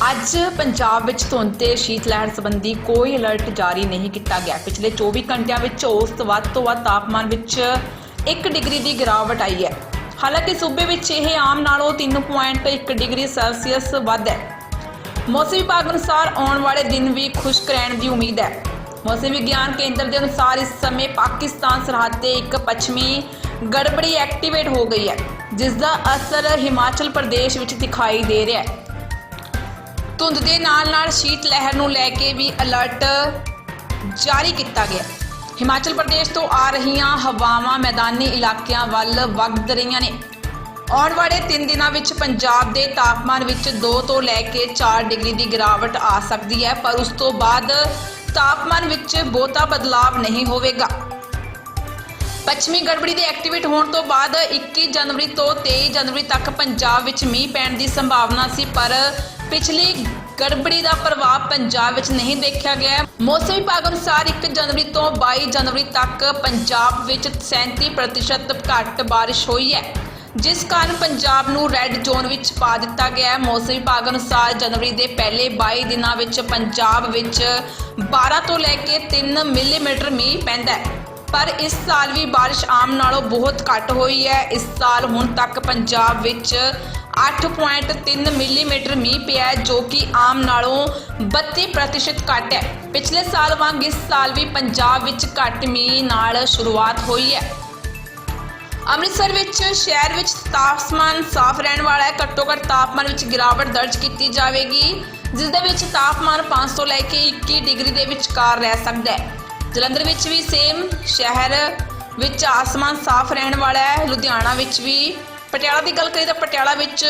ਅੱਜ ਪੰਜਾਬ ਵਿੱਚ ਧੁੰਦ ਤੇ ਸ਼ੀਤ ਲਹਿਰ ਸੰਬੰਧੀ ਕੋਈ ਅਲਰਟ ਜਾਰੀ ਨਹੀਂ ਕੀਤਾ ਗਿਆ। ਪਿਛਲੇ 24 ਘੰਟਿਆਂ ਵਿੱਚ ਔਸਤ ਵੱਧ ਤੋਂ ਵੱਧ ਤਾਪਮਾਨ ਵਿੱਚ 1 ਡਿਗਰੀ ਦੀ ਗਿਰਾਵਟ ਆਈ ਹੈ। ਹਾਲਾਂਕਿ ਸੂਬੇ ਵਿੱਚ ਇਹ ਆਮ ਨਾਲੋਂ 3.1 ਡਿਗਰੀ ਸੈਲਸੀਅਸ ਵੱਧ ਹੈ। ਮੌਸਮ ਵਿਭਾਗ ਅਨੁਸਾਰ ਆਉਣ ਵਾਲੇ ਦਿਨ ਵੀ ਖੁਸ਼ਕ ਰਹਿਣ ਦੀ ਉਮੀਦ ਹੈ। ਮੌਸਮ ਵਿਗਿਆਨ ਕੇਂਦਰ ਦੇ ਅਨੁਸਾਰ ਇਸ ਸਮੇਂ ਪਾਕਿਸਤਾਨ ਸਰਹੱਦ ਤੇ ਇੱਕ ਪੱਛਮੀ ਗੜਬੜੀ ਐਕਟੀਵੇਟ ਹੋ ਗਈ ਹੈ ਜਿਸ ਦਾ ਅਸਰ ਹਿਮਾਚਲ ਪ੍ਰਦੇਸ਼ ਵਿੱਚ ਦਿਖਾਈ ਦੇ ਰਿਹਾ ਹੈ। ਧੁੰਦ ਦੇ ਨਾਲ-ਨਾਲ ਸ਼ੀਤ ਲਹਿਰ ਨੂੰ ਲੈ ਕੇ ਵੀ ਅਲਰਟ ਜਾਰੀ ਕੀਤਾ ਗਿਆ। ਹਿਮਾਚਲ ਪ੍ਰਦੇਸ਼ ਤੋਂ ਆ ਰਹੀਆਂ ਹਵਾਵਾਂ ਮੈਦਾਨੀ ਇਲਾਕਿਆਂ ਵੱਲ ਵਗਦ ਰਹੀਆਂ ਨੇ। ਆਉਣ ਵਾਲੇ 3 ਦਿਨਾਂ ਵਿੱਚ ਪੰਜਾਬ ਦੇ ਤਾਪਮਾਨ ਵਿੱਚ 2 ਤੋਂ ਲੈ ਕੇ 4 ਡਿਗਰੀ ਦੀ ਗਿਰਾਵਟ ਆ ਸਕਦੀ ਹੈ, ਪਰ ਉਸ ਤੋਂ ਬਾਅਦ ਤਾਪਮਾਨ ਵਿੱਚ ਬਹੁਤਾ ਬਦਲਾਵ ਨਹੀਂ ਹੋਵੇਗਾ। ਪੱਛਮੀ ਗੜਬੜੀ ਦੇ ਐਕਟੀਵੇਟ ਹੋਣ ਤੋਂ ਬਾਅਦ 21 ਜਨਵਰੀ ਤੋਂ 23 ਜਨਵਰੀ ਤੱਕ ਪੰਜਾਬ ਵਿੱਚ ਮੀਂਹ ਪੈਣ ਦੀ ਸੰਭਾਵਨਾ ਸੀ, ਪਰ ਪਿਛਲੀ ਗੜਬੜੀ ਦਾ ਪ੍ਰਭਾਵ ਪੰਜਾਬ ਵਿੱਚ ਨਹੀਂ ਦੇਖਿਆ ਗਿਆ ਮੌਸਮ ਵਿਭਾਗ ਅਨੁਸਾਰ 1 ਜਨਵਰੀ ਤੋਂ 22 ਜਨਵਰੀ ਤੱਕ ਪੰਜਾਬ ਵਿੱਚ 37% ਘੱਟ ਬਾਰਿਸ਼ ਹੋਈ ਹੈ। ਜਿਸ ਕਾਰਨ ਪੰਜਾਬ ਨੂੰ ਰੈੱਡ ਜ਼ੋਨ ਵਿੱਚ ਪਾ ਦਿੱਤਾ ਗਿਆ ਹੈ। ਮੌਸਮ ਵਿਭਾਗ ਅਨੁਸਾਰ ਜਨਵਰੀ ਦੇ ਪਹਿਲੇ 22 ਦਿਨਾਂ ਵਿੱਚ ਪੰਜਾਬ ਵਿੱਚ 12 ਤੋਂ ਲੈ ਕੇ 3 ਮਿਲੀਮੀਟਰ ਮੀਂਹ ਪੈਂਦਾ ਹੈ। ਪਰ ਇਸ ਸਾਲ ਵੀ ਬਾਰਿਸ਼ ਆਮ ਨਾਲੋਂ ਬਹੁਤ ਘੱਟ ਹੋਈ ਹੈ। ਇਸ ਸਾਲ ਹੁਣ ਤੱਕ ਪੰਜਾਬ ਵਿੱਚ 8.3 ਮਿਲੀਮੀਟਰ ਮੀਂਹ ਪਿਆ ਜੋ ਕਿ ਆਮ ਨਾਲੋਂ 32% ਘੱਟ ਹੈ। ਪਿਛਲੇ ਸਾਲ ਵਾਂਗ ਇਸ ਸਾਲ ਵੀ ਪੰਜਾਬ ਵਿੱਚ ਘੱਟ ਮੀਂਹ ਨਾਲ ਸ਼ੁਰੂਆਤ ਹੋਈ ਹੈ। ਅੰਮ੍ਰਿਤਸਰ ਵਿੱਚ, ਸ਼ਹਿਰ ਵਿੱਚ ਤਾਪਮਾਨ ਸਾਫ਼ ਰਹਿਣ ਵਾਲਾ ਹੈ। ਘੱਟੋ ਘੱਟ ਤਾਪਮਾਨ ਵਿੱਚ ਗਿਰਾਵਟ ਦਰਜ ਕੀਤੀ ਜਾਵੇਗੀ, ਜਿਸ ਦੇ ਵਿੱਚ ਤਾਪਮਾਨ 5 ਤੋਂ ਲੈ ਕੇ 21 ਡਿਗਰੀ ਦੇ ਵਿਚਕਾਰ ਰਹਿ ਸਕਦਾ ਹੈ। ਜਲੰਧਰ ਵਿੱਚ ਵੀ ਸੇਮ ਸ਼ਹਿਰ ਵਿੱਚ ਆਸਮਾਨ ਸਾਫ਼ ਰਹਿਣ ਵਾਲਾ ਹੈ। ਲੁਧਿਆਣਾ ਵਿੱਚ ਵੀ ਪਟਿਆਲਾ ਦੀ ਗੱਲ ਕਰੀਏ ਤਾਂ ਪਟਿਆਲਾ ਵਿੱਚ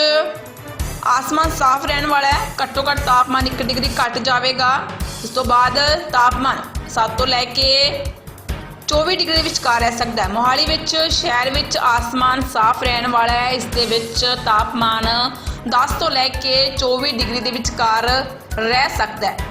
ਆਸਮਾਨ ਸਾਫ਼ ਰਹਿਣ ਵਾਲਾ ਹੈ। ਘੱਟੋ ਘੱਟ ਤਾਪਮਾਨ 1 ਡਿਗਰੀ ਘਟ ਜਾਵੇਗਾ। ਉਸ ਤੋਂ ਬਾਅਦ ਤਾਪਮਾਨ 7 ਤੋਂ ਲੈ ਕੇ 24 ਡਿਗਰੀ ਦੇ ਵਿਚਕਾਰ ਰਹਿ ਸਕਦਾ ਹੈ। ਮੋਹਾਲੀ ਵਿੱਚ, ਸ਼ਹਿਰ ਵਿੱਚ ਆਸਮਾਨ ਸਾਫ਼ ਰਹਿਣ ਵਾਲਾ ਹੈ। ਇਸ ਦੇ ਵਿੱਚ ਤਾਪਮਾਨ 10 ਤੋਂ ਲੈ ਕੇ 24 ਡਿਗਰੀ ਦੇ ਵਿਚਕਾਰ ਰਹਿ ਸਕਦਾ ਹੈ।